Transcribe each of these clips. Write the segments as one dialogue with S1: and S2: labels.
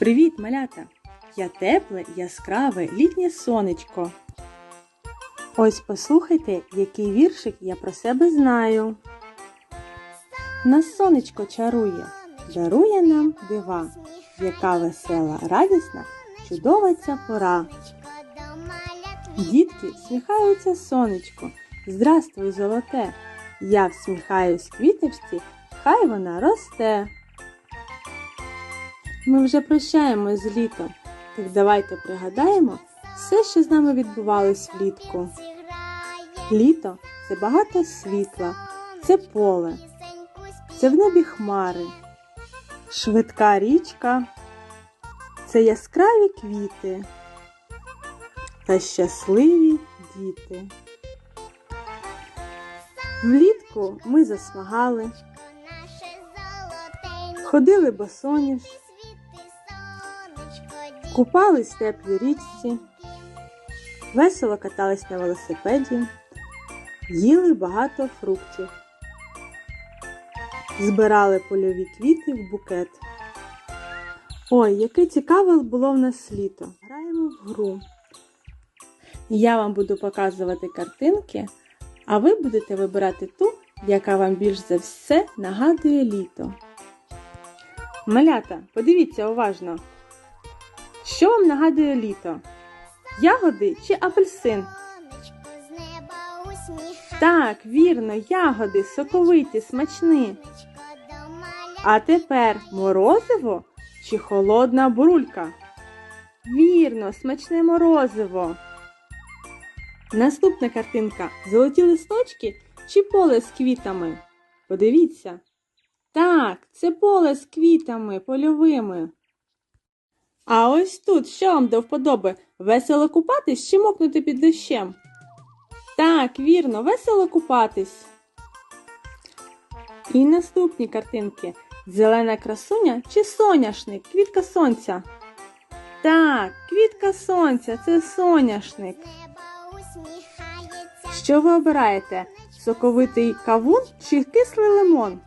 S1: Привіт, малята! Я тепле, яскраве літнє сонечко. Ось послухайте, який віршик я про себе знаю. Нас сонечко чарує, дарує нам дива, яка весела, радісна, чудова ця пора. Дітки сміхаються сонечко. Здрастуй, золоте. Я всміхаюсь квіточці, хай вона росте. Ми вже прощаємось з літом. Так давайте пригадаємо все, що з нами відбувалось влітку. Літо це багато світла, це поле, це в небі хмари, швидка річка, це яскраві квіти та щасливі діти. Влітку ми засмагали, ходили босоніж, купались в теплій річці, весело катались на велосипеді, їли багато фруктів, збирали польові квіти в букет. Ой, яке цікаве було в нас літо. Граємо в гру. Я вам буду показувати картинки, а ви будете вибирати ту, яка вам більш за все нагадує літо. Малята, подивіться уважно. Що вам нагадує літо? Ягоди чи апельсин? Так, вірно, ягоди, соковиті, смачні. А тепер морозиво чи холодна брулька? Вірно, смачне морозиво. Наступна картинка золоті листочки чи поле з квітами? Подивіться. Так, це поле з квітами польовими. А ось тут що вам до вподоби? Весело купатись чи мокнути під дощем? Так, вірно, весело купатись. І наступні картинки. Зелена красуня чи соняшник? Квітка сонця. Так, квітка сонця це соняшник. Що ви обираєте? Соковитий кавун чи кислий лимон?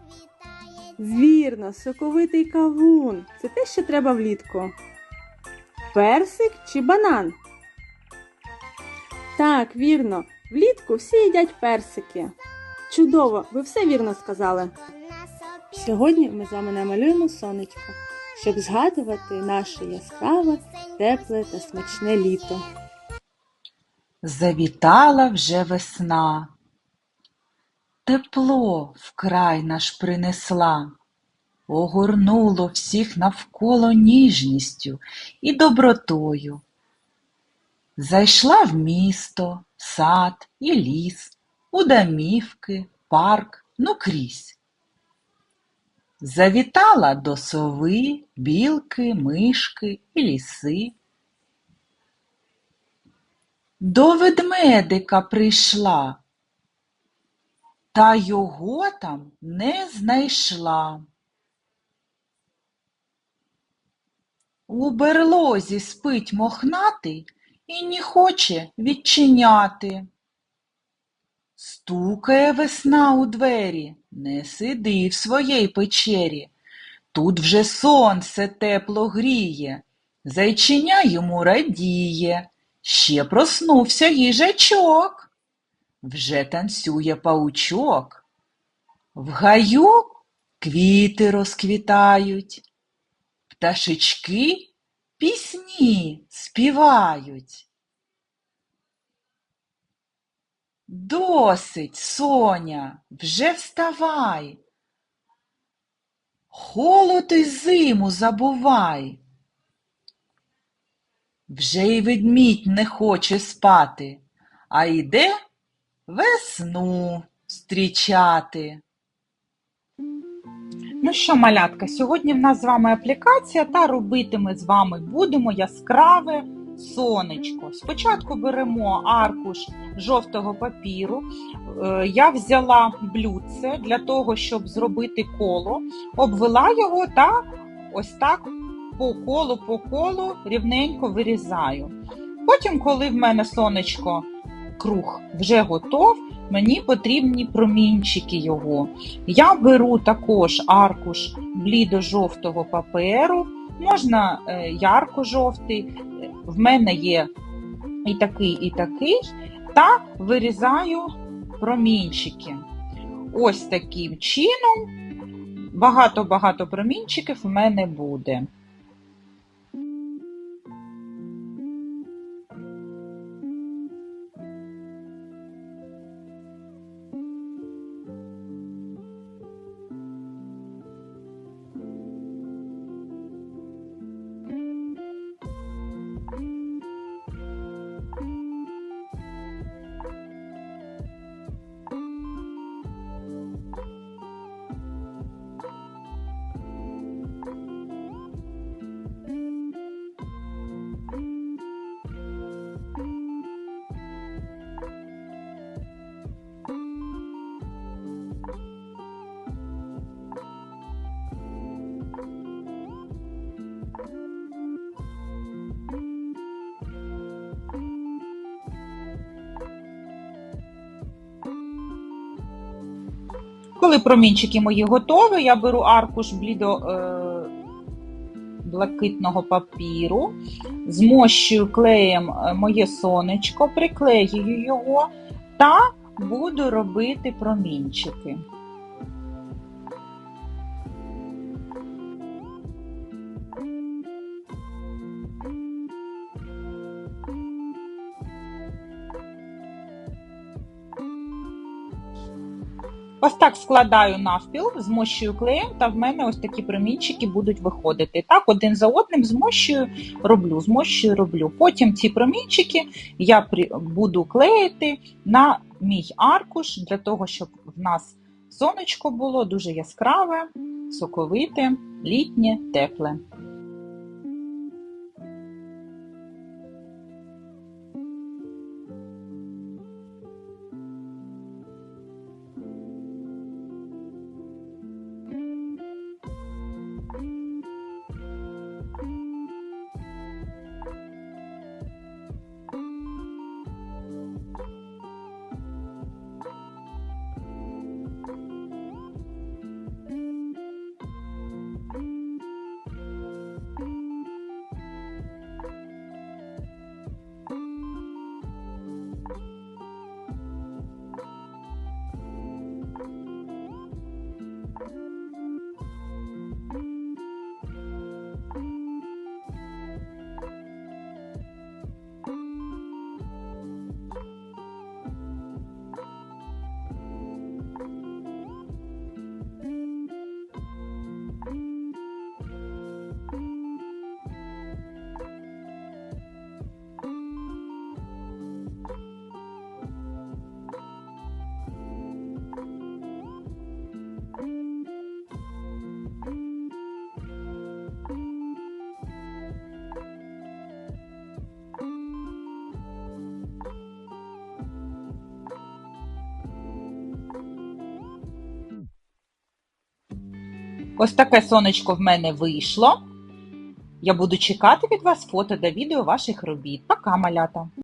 S1: Вірно, соковитий кавун. Це те, що треба влітку. Персик чи банан? Так, вірно. Влітку всі їдять персики. Чудово, ви все вірно сказали. Сьогодні ми з вами намалюємо сонечко, щоб згадувати наше яскраве, тепле та смачне літо.
S2: Завітала вже весна, тепло вкрай наш принесла, огорнуло всіх навколо ніжністю і добротою. Зайшла в місто, сад і ліс, у домівки, парк, ну крізь. Завітала до сови, білки, мишки і ліси. До ведмедика прийшла, та його там не знайшла. У берлозі спить мохнатий і не хоче відчиняти. Стукає весна у двері, не сиди в своїй печері. Тут вже сонце тепло гріє, зайчиня йому радіє. Ще проснувся їжачок, вже танцює паучок. В гаю квіти розквітають, пташечки пісні співають. Досить, Соня, вже вставай. Холод і зиму забувай. Вже й ведмідь не хоче спати, а йде весну зустрічати.
S3: Ну що, малятка, сьогодні в нас з вами аплікація, та робити ми з вами будемо яскраве сонечко. Спочатку беремо аркуш жовтого папіру. Е, Я взяла блюдце для того, щоб зробити коло, обвела його та ось так по колу, по колу рівненько вирізаю. Потім, коли в мене сонечко круг вже готов, мені потрібні промінчики його. Я беру також аркуш блідо-жовтого паперу, можна е, ярко-жовтий. В мене є і такий, і такий, та вирізаю промінчики. Ось таким чином. Багато-багато промінчиків в мене буде. Коли промінчики мої готові, я беру аркуш блідо е, блакитного папіру, змощую клеєм е, моє сонечко, приклеюю його та буду робити промінчики. Ось так складаю навпіл, змощую клеєм, та в мене ось такі промінчики будуть виходити. Так, один за одним змощую, роблю, змощую, роблю. Потім ці промінчики я буду клеїти на мій аркуш для того, щоб в нас сонечко було дуже яскраве, соковите, літнє, тепле. Ось таке сонечко в мене вийшло. Я буду чекати від вас фото та відео ваших робіт. Пока, малята!